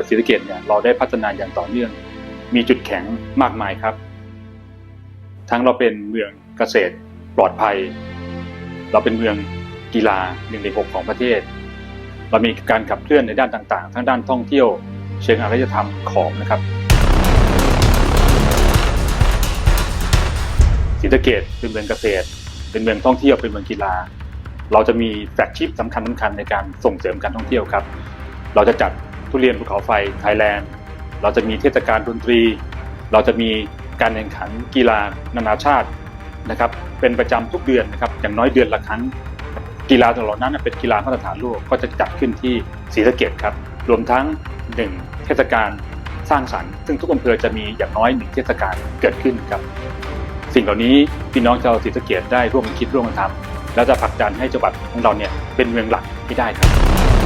จังหวัดศรีสะเกษเนี่ยเราได้พัฒนาอย่างต่อเนื่อง มีจุดแข็งมากมายครับ ทั้งเราเป็นเมืองเกษตรปลอดภัย เราเป็นเมืองกีฬาหนึ่งในหกของประเทศ เรามีการขับเคลื่อนในด้านต่างๆ ทั้งด้านท่องเที่ยว เชิงอารยธรรมของนะครับศรีสะเกษเป็นเมืองเกษตร เป็นเมืองท่องเที่ยวเป็นเมืองกีฬา เราจะมีแฟลกชิพสำคัญสำคัญในการส่งเสริมการท่องเที่ยวครับ เราจะจัด ทุเรียนภูเขาไฟไทยแลนด์ เราจะมีเทศกาลดนตรี เราจะมีการแข่งขันกีฬานานาชาตินะครับเป็นประจำทุกเดือนนะครับอย่างน้อยเดือนละครั้ง กีฬาเหล่านั้นเป็นกีฬามาตรฐานโลกก็จะจัดขึ้นที่ศรีสะเกษครับรวมทั้งหนึ่งเทศกาลสร้างสรรค์ซึ่งทุกอำเภอจะมีอย่างน้อยหนึ่งเทศกาลเกิดขึ้นครับ สิ่งเหล่านี้พี่น้องชาวศรีสะเกษได้ร่วมกันคิดร่วมกันทำแล้วจะผลักดันให้จังหวัดของเราเนี่ยเป็นเมืองหลักให้ได้ครับ